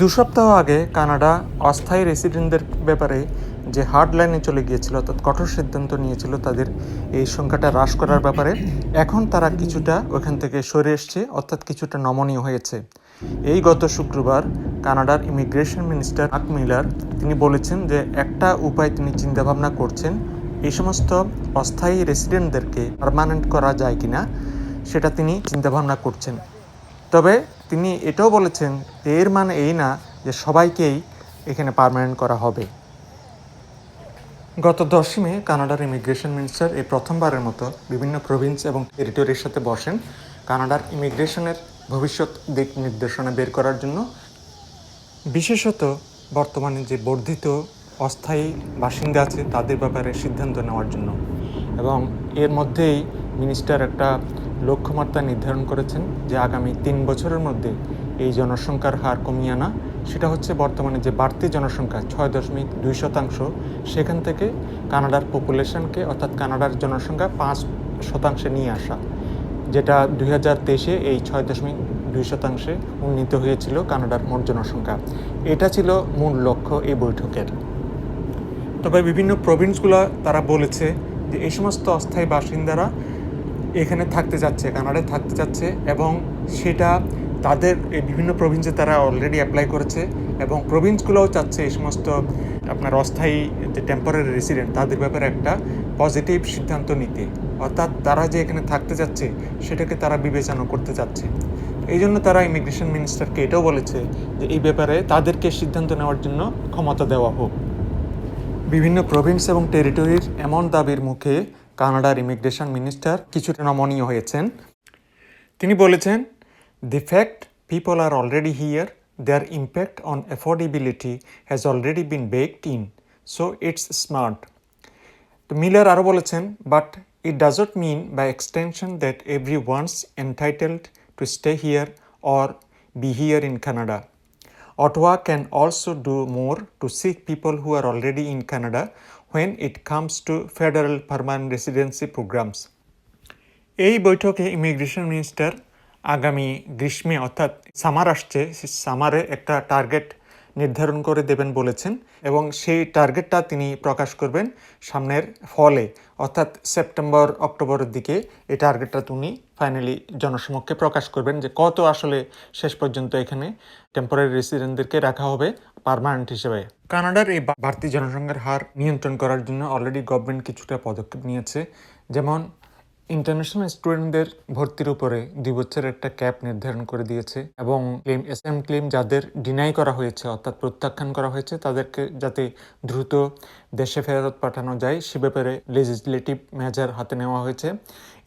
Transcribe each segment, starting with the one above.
দু সপ্তাহ আগে কানাডা অস্থায়ী রেসিডেন্টদের ব্যাপারে যে হার্ড লাইনে চলে গিয়েছিল, অর্থাৎ কঠোর সিদ্ধান্ত নিয়েছিল তাদের এই সংখ্যাটা হ্রাস করার ব্যাপারে, এখন তারা কিছুটা ওখান থেকে সরে এসছে, অর্থাৎ কিছুটা নমনীয় হয়েছে। এই গত শুক্রবার কানাডার ইমিগ্রেশন মিনিস্টার মার্ক মিলার, তিনি বলেছেন যে একটা উপায় তিনি চিন্তাভাবনা করছেন, এই সমস্ত অস্থায়ী রেসিডেন্টদেরকে পারমানেন্ট করা যায় কিনা, সেটা তিনি চিন্তাভাবনা করছেন। তবে তিনি এটাও বলেছেন, এর মানে এই না যে সবাইকেই এখানে পার্মানেন্ট করা হবে। গত দশই মে কানাডার ইমিগ্রেশন মিনিস্টার এই প্রথমবারের মতো বিভিন্ন প্রভিন্স এবং টেরিটরির সাথে বসেন। কানাডার ইমিগ্রেশনের ভবিষ্যৎ দিক নির্দেশনা বের করার জন্য। বিশেষত বর্তমানে যে বর্ধিত, অস্থায়ী বাসিন্দা আছে, তাদের ব্যাপারে সিদ্ধান্ত নেওয়ার জন্য। এবং এর মধ্যেই মিনিস্টার একটা লক্ষ্যমাত্রা নির্ধারণ করেছেন যে আগামী তিন বছরের মধ্যে এই জনসংখ্যার হার কমিয়ে আনা, সেটা হচ্ছে বর্তমানে যে বাড়তি জনসংখ্যা, ছয় দশমিক দুই শতাংশ, সেখান থেকে কানাডার পপুলেশনকে, অর্থাৎ কানাডার জনসংখ্যা পাঁচ শতাংশে নিয়ে আসা, যেটা দুই হাজার তেইশে এই ছয় দশমিক দুই শতাংশে উন্নীত হয়েছিল কানাডার মোট জনসংখ্যা। এটা ছিল মূল লক্ষ্য এই বৈঠকের। তবে বিভিন্ন প্রভিন্সগুলো তারা বলেছে যে এই সমস্ত অস্থায়ী বাসিন্দারা এখানে থাকতে যাচ্ছে, কানাডায় থাকতে যাচ্ছে এবং সেটা তাদের এই বিভিন্ন প্রভিন্সে তারা অলরেডি অ্যাপ্লাই করেছে এবং প্রভিন্সগুলোও চাচ্ছে এই সমস্ত আপনার অস্থায়ী যে টেম্পোরারি রেসিডেন্ট তাদের ব্যাপারে একটা পজিটিভ সিদ্ধান্ত নিতে। অর্থাৎ তারা যে এখানে থাকতে যাচ্ছে, সেটাকে তারা বিবেচনা করতে চাচ্ছে এই জন্য তারা ইমিগ্রেশন মিনিস্টারকে এটাও বলেছে যে এই ব্যাপারে তাদেরকে সিদ্ধান্ত নেওয়ার জন্য ক্ষমতা দেওয়া হোক। বিভিন্ন প্রভিন্স এবং টেরিটরির এমন দাবির মুখে কানাডার ইমিগ্রেশন মিনিস্টার কিছুটা নমনীয় হয়েছেন। তিনি বলেছেন the fact people are already here their impact on affordability has already been baked in so it's smart তো মিলার আরও বলেছেন but it doesn't mean by extension that everyone's entitled to stay here or be here in Canada Ottawa can also do more to seek people who are already in Canada when it comes to federal permanent residency programs. এই বৈঠকে immigration minister আগামী গ্রীষ্মে, অর্থাৎ summer আসছে সামারে একটা target নির্ধারণ করে দেবেন বলেছেন এবং সেই টার্গেটটা তিনি প্রকাশ করবেন সামনের ফলে অর্থাৎ সেপ্টেম্বর অক্টোবরের দিকে এই টার্গেটটা তিনি ফাইনালি জনসমক্ষে প্রকাশ করবেন যে কত আসলে শেষ পর্যন্ত এখানে টেম্পোরারি রেসিডেন্টদেরকে রাখা হবে পারমানেন্ট হিসেবে। কানাডার এই বাড়তি জনসংখ্যার হার নিয়ন্ত্রণ করার জন্য অলরেডি গভর্নমেন্ট কিছুটা পদক্ষেপ নিয়েছে। যেমন ইন্টারন্যাশনাল স্টুডেন্টদের ভর্তির উপরে দুই বছরের একটা ক্যাপ নির্ধারণ করে দিয়েছে এবং ক্লেম এস এম ক্লেম যাদের ডিনাই করা হয়েছে, অর্থাৎ প্রত্যাখ্যান করা হয়েছে, তাদেরকে যাতে দ্রুত দেশে ফেরত পাঠানো যায়, সে ব্যাপারে লেজিসলেটিভ মেজার হাতে নেওয়া হয়েছে।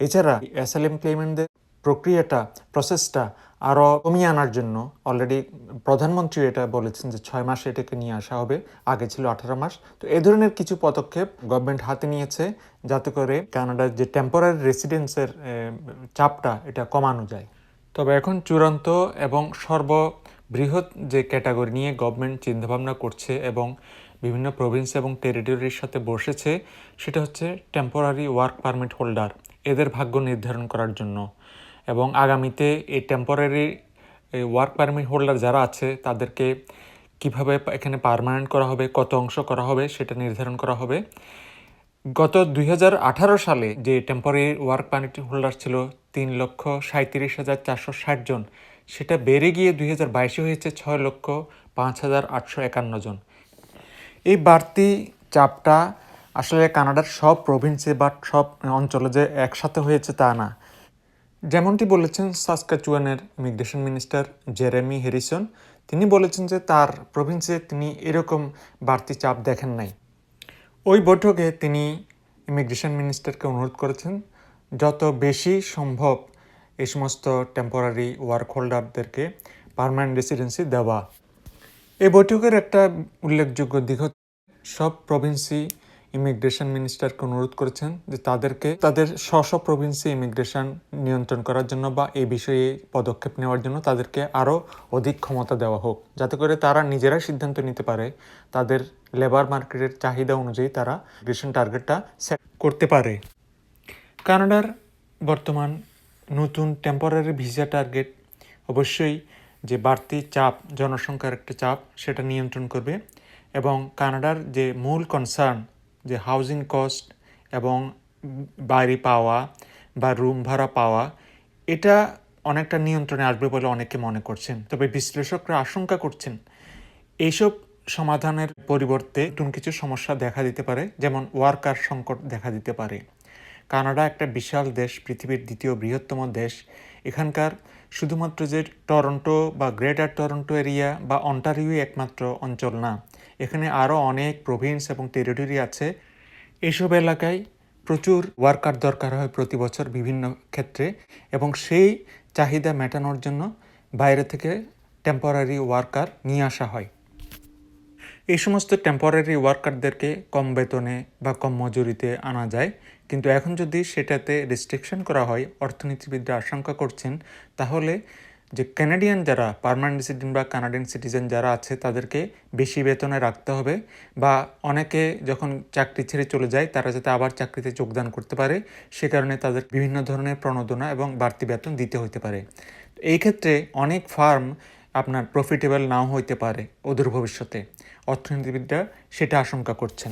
এছাড়া এস এল এম ক্লেমেন্টদের প্রক্রিয়াটা প্রসেসটা আরও কমিয়ে আনার জন্য অলরেডি প্রধানমন্ত্রী এটা বলেছেন যে ছয় মাসে এটাকে নিয়ে আসা হবে। আগে ছিল আঠারো মাস। তো এ ধরনের কিছু পদক্ষেপ গভর্নমেন্ট হাতে নিয়েছে যাতে করে কানাডার যে টেম্পোরারি রেসিডেন্সের চাপটা এটা কমানো যায়। তবে এখন চূড়ান্ত এবং সর্ববৃহৎ যে ক্যাটাগরি নিয়ে গভর্নমেন্ট চিন্তাভাবনা করছে এবং বিভিন্ন প্রভিন্স এবং টেরিটরির সাথে বসেছে, সেটা হচ্ছে টেম্পোরারি ওয়ার্ক পারমিট হোল্ডার এদের ভাগ্য নির্ধারণ করার জন্য। এবং আগামীতে এই টেম্পোরারি ওয়ার্ক পারমিট হোল্ডার যারা আছে, তাদেরকে কীভাবে এখানে পার্মানেন্ট করা হবে, কত অংশ করা হবে, সেটা নির্ধারণ করা হবে। গত দুই হাজার আঠারো সালে যে টেম্পোরারি ওয়ার্ক পারমিট হোল্ডার ছিল, তিন লক্ষ সাঁত্রিশ হাজার চারশো ষাট জন, সেটা বেড়ে গিয়ে দুই হাজার বাইশে হয়েছে ছয় লক্ষ পাঁচ হাজার আটশো একান্ন জন। এই বাড়তি চাপটা আসলে কানাডার সব প্রভিন্সে বা সব অঞ্চলে যে একসাথে হয়েছে তা না। যেমনটি বলেছেন সাসকাচুয়ানের ইমিগ্রেশন মিনিস্টার জেরেমি হ্যারিসন, তিনি বলেছেন যে তার প্রভিন্সে তিনি এরকম বাড়তি চাপ দেখেন নাই। ওই বৈঠকে তিনি ইমিগ্রেশন মিনিস্টারকে অনুরোধ করেছেন, যত বেশি সম্ভব এই সমস্ত টেম্পোরারি ওয়ার্ক হোল্ডারদেরকে পার্মানেন্ট রেসিডেন্সি দেওয়া। এই বৈঠকের একটা উল্লেখযোগ্য দিক সব প্রভিন্সি ইমিগ্রেশন মিনিস্টারকে অনুরোধ করেছেন যে তাদেরকে, তাদের স্ব স্ব প্রভিন্সি ইমিগ্রেশন নিয়ন্ত্রণ করার জন্য বা এই বিষয়ে পদক্ষেপ নেওয়ার জন্য তাদেরকে আরও অধিক ক্ষমতা দেওয়া হোক। যাতে করে তারা নিজেরা সিদ্ধান্ত নিতে পারে তাদের লেবার মার্কেটের চাহিদা অনুযায়ী তারা ইমিগ্রেশন টার্গেটটা সেট করতে পারে। কানাডার বর্তমান নতুন টেম্পোরারি ভিসা টার্গেট অবশ্যই যে বাড়তি চাপ, জনসংখ্যার একটা চাপ, সেটা নিয়ন্ত্রণ করবে এবং কানাডার যে মূল কনসার্ন যে হাউজিং কস্ট এবং বাড়ি পাওয়া বা রুম ভাড়া পাওয়া, এটা অনেকটা নিয়ন্ত্রণে আসবে বলে অনেকে মনে করছেন। তবে বিশ্লেষকরা আশঙ্কা করছেন, এইসব সমাধানের পরিবর্তে নতুন কিছু সমস্যা দেখা দিতে পারে, যেমন ওয়ার্কার সংকট দেখা দিতে পারে। কানাডা একটা বিশাল দেশ, পৃথিবীর দ্বিতীয় বৃহত্তম দেশ। এখানকার শুধুমাত্র যে টরন্টো বা গ্রেটার টরন্টো এরিয়া বা অন্টারিও একমাত্র অঞ্চল না, এখানে আরও অনেক প্রভিন্স এবং টেরিটরি আছে। এসব এলাকায় প্রচুর ওয়ার্কার দরকার হয় প্রতি বছর বিভিন্ন ক্ষেত্রে এবং সেই চাহিদা মেটানোর জন্য বাইরে থেকে টেম্পোরারি ওয়ার্কার নিয়ে আসা হয়। এই সমস্ত টেম্পোরারি ওয়ার্কারদেরকে কম বেতনে বা কম মজুরিতে আনা যায়। কিন্তু এখন যদি সেটাতে রেস্ট্রিকশন করা হয়, অর্থনীতিবিদরা আশঙ্কা করছেন, তাহলে যে ক্যানাডিয়ান যারা পার্মানেন্ট রেসিডেন্ট বা কানাডিয়ান সিটিজেন যারা আছে, তাদেরকে বেশি বেতনে রাখতে হবে বা অনেকে যখন চাকরি ছেড়ে চলে যায়, তারা যাতে আবার চাকরিতে যোগদান করতে পারে। সে কারণে তাদের বিভিন্ন ধরনের প্রণোদনা এবং বাড়তি বেতন দিতে হতে পারে। এই ক্ষেত্রে অনেক ফার্ম আপনার প্রফিটেবল নাও হইতে পারে অদূর ভবিষ্যতে। অর্থনীতিবিদরা সেটা আশঙ্কা করছেন।